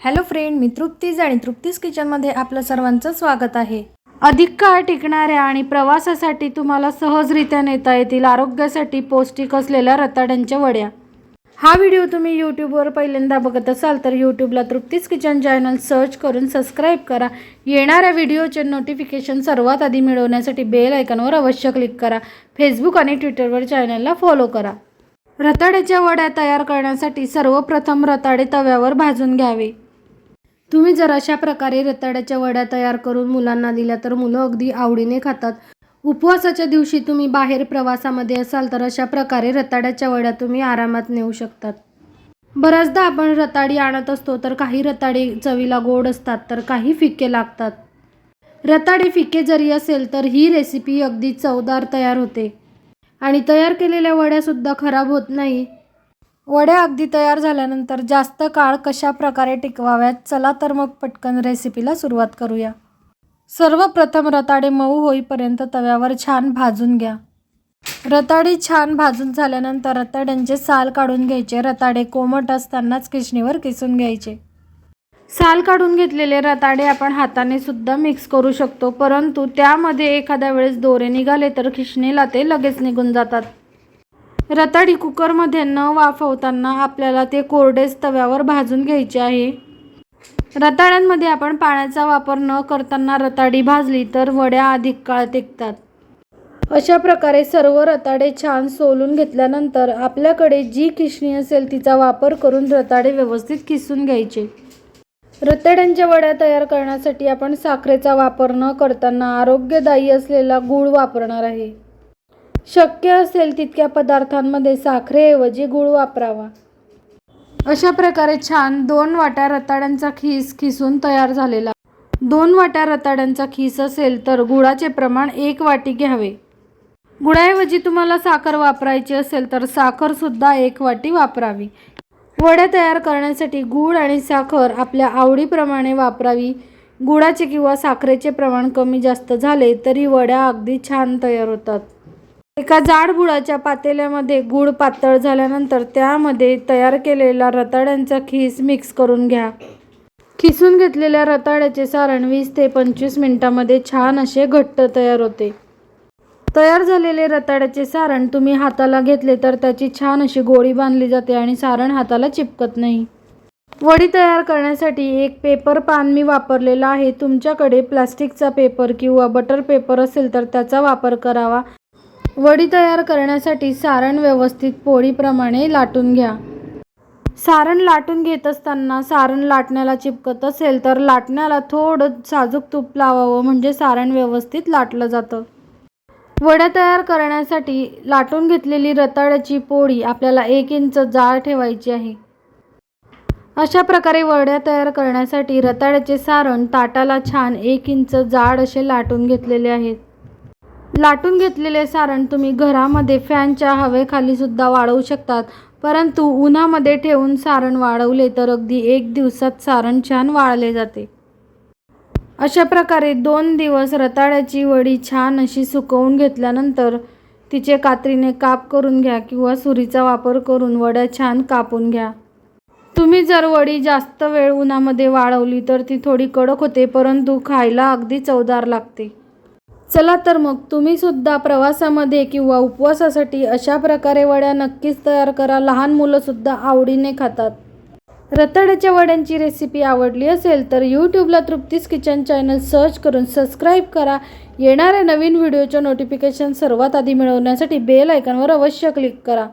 Hello friend मी तृप्तीज आणि तृप्तीज किचनमध्ये आपलं सर्वांचं स्वागत आहे. अधिक काळ टिकणाऱ्या आणि प्रवासासाठी तुम्हाला सहजरित्या नेता येतील आरोग्यासाठी पौष्टिक असलेल्या रताड्यांच्या वड्या. हा व्हिडिओ तुम्ही यूट्यूबवर पहिल्यांदा बघत असाल तर यूट्यूबला तृप्तीज किचन चॅनल सर्च करून सबस्क्राईब करा. येणाऱ्या व्हिडिओचे नोटिफिकेशन सर्वात आधी मिळवण्यासाठी बेल आयकॉनवर अवश्य क्लिक करा. फेसबुक आणि ट्विटरवर चॅनलला फॉलो करा. रताड्याच्या वड्या तयार करण्यासाठी सर्वप्रथम रताडे तव्यावर भाजून घ्यावे. तुम्ही जर अशा प्रकारे रताळ्याच्या वड्या तयार करून मुलांना दिल्या तर मुलं अगदी आवडीने खातात. उपवासाच्या दिवशी तुम्ही बाहेर प्रवासामध्ये असाल तर अशा प्रकारे रताळ्याच्या वड्या तुम्ही आरामात नेऊ शकतात. बऱ्याचदा आपण रताळी आणत असतो तर काही रताळे चवीला गोड असतात तर काही फिके लागतात. रताळे फिके जरी असेल तर ही रेसिपी अगदी चवदार तयार होते. आणि तयार केलेल्या वड्यासुद्धा खराब होत नाही. वड्या अगदी तयार झाल्यानंतर जास्त काळ कशा प्रकारे टिकवाव्यात चला तर मग पटकन रेसिपीला सुरुवात करूया. सर्वप्रथम रताडे मऊ होईपर्यंत तव्यावर छान भाजून घ्या. रताडे छान भाजून झाल्यानंतर रताड्यांचे साल काढून घ्यायचे. रताडे कोमट असतानाच किसणीवर किसून घ्यायचे. साल काढून घेतलेले रताडे आपण हाताने सुद्धा मिक्स करू शकतो परंतु त्यामध्ये एखाद्या वेळेस दोरे निघाले तर खिशणीला ते लगेच निघून जातात. रताळी कुकरमध्ये न वाफवताना आपल्याला ते कोरडेच तव्यावर भाजून घ्यायचे आहे. रताळ्यांमध्ये आपण पाण्याचा वापर न करताना रताळी भाजली तर वड्या अधिक काळ टिकतात. अशा प्रकारे सर्व रताळे छान सोलून घेतल्यानंतर आपल्याकडे जी खिसणी असेल तिचा वापर करून रताळे व्यवस्थित खिसून घ्यायचे. रताळ्यांच्या वड्या तयार करण्यासाठी आपण साखरेचा वापर न करताना आरोग्यदायी असलेला गूळ वापरणार आहे. शक्य असेल तितक्या पदार्थांमध्ये साखरेऐवजी गूळ वापरावा. अशा प्रकारे छान दोन वाट्या रताळ्यांचा खीस खिसून तयार झालेला. दोन वाट्या रताळ्यांचा खीस असेल तर गुळाचे प्रमाण एक वाटी घ्यावे. गुळाऐवजी तुम्हाला साखर वापरायची असेल तर साखरसुद्धा एक वाटी वापरावी. वड्या तयार करण्यासाठी गूळ आणि साखर आपल्या आवडीप्रमाणे वापरावी. गुळाचे किंवा साखरेचे प्रमाण कमी जास्त झाले तरी वड्या अगदी छान तयार होतात. एका जाड बुडाच्या पातेल्यामध्ये गूळ पातळ झाल्यानंतर त्यामध्ये तयार केलेला रताळ्यांचा खीस मिक्स करून घ्या. खिसून घेतलेल्या रताळ्याचे सारण वीस ते पंचवीस मिनिटामध्ये छान असे घट्ट तयार होते. तयार झालेले रताळ्याचे सारण तुम्ही हाताला घेतले तर त्याची छान अशी गोळी बांधली जाते आणि सारण हाताला चिपकत नाही. वडी तयार करण्यासाठी एक पेपर पान मी वापरलेला आहे. तुमच्याकडे प्लास्टिकचा पेपर किंवा बटर पेपर असेल तर त्याचा वापर करावा. वडी तयार करण्यासाठी सारण व्यवस्थित पोळीप्रमाणे लाटून घ्या. सारण लाटून घेत असताना सारण लाटण्याला चिपकत असेल तर लाटण्याला थोडं साजूक तूप लावावं म्हणजे सारण व्यवस्थित लाटलं जातं. वड्या तयार करण्यासाठी लाटून घेतलेली रताळ्याची पोळी आपल्याला एक इंच जाळ ठेवायची आहे. अशा प्रकारे वड्या तयार करण्यासाठी रताळ्याचे सारण ताटाला छान एक इंच जाड असे लाटून घेतलेले आहेत. लाटून घेतलेले सारण तुम्ही घरामध्ये फॅनच्या हवेखाली सुद्धा वाळवू शकतात. परंतु उन्हामध्ये ठेवून सारण वाळवले तर अगदी एक दिवसात सारण छान वाळले जाते. अशा प्रकारे दोन दिवस रताळ्याची वडी छान अशी सुकवून घेतल्यानंतर तिचे कात्रीने काप करून घ्या किंवा सुरीचा वापर करून वड्या छान कापून घ्या. तुम्ही जर वडी जास्त वेळ उन्हामध्ये वाळवली तर ती थोडी कडक होते परंतु खायला अगदी चवदार लागते. चला तर मग तुम्ही सुद्धा प्रवासामध्ये किंवा उपवासासाठी अशा प्रकारे वड्या नक्कीच तयार करा. लहान मुलंसुद्धा आवडीने खातात. रताळ्याच्या वड्यांची रेसिपी आवडली असेल तर यूट्यूबला तृप्तीस किचन चॅनल सर्च करून सबस्क्राईब करा. येणाऱ्या नवीन व्हिडिओच्या नोटिफिकेशन सर्वात आधी मिळवण्यासाठी बेल आयकॉनवर अवश्य क्लिक करा.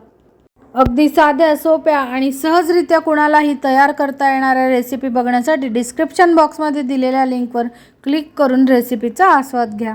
अगदी साध्या सोप्या आणि सहजरित्या कुणालाही तयार करता येणाऱ्या रेसिपी बघण्यासाठी डिस्क्रिप्शन बॉक्समध्ये दिलेल्या लिंकवर क्लिक करून रेसिपीचा आस्वाद घ्या.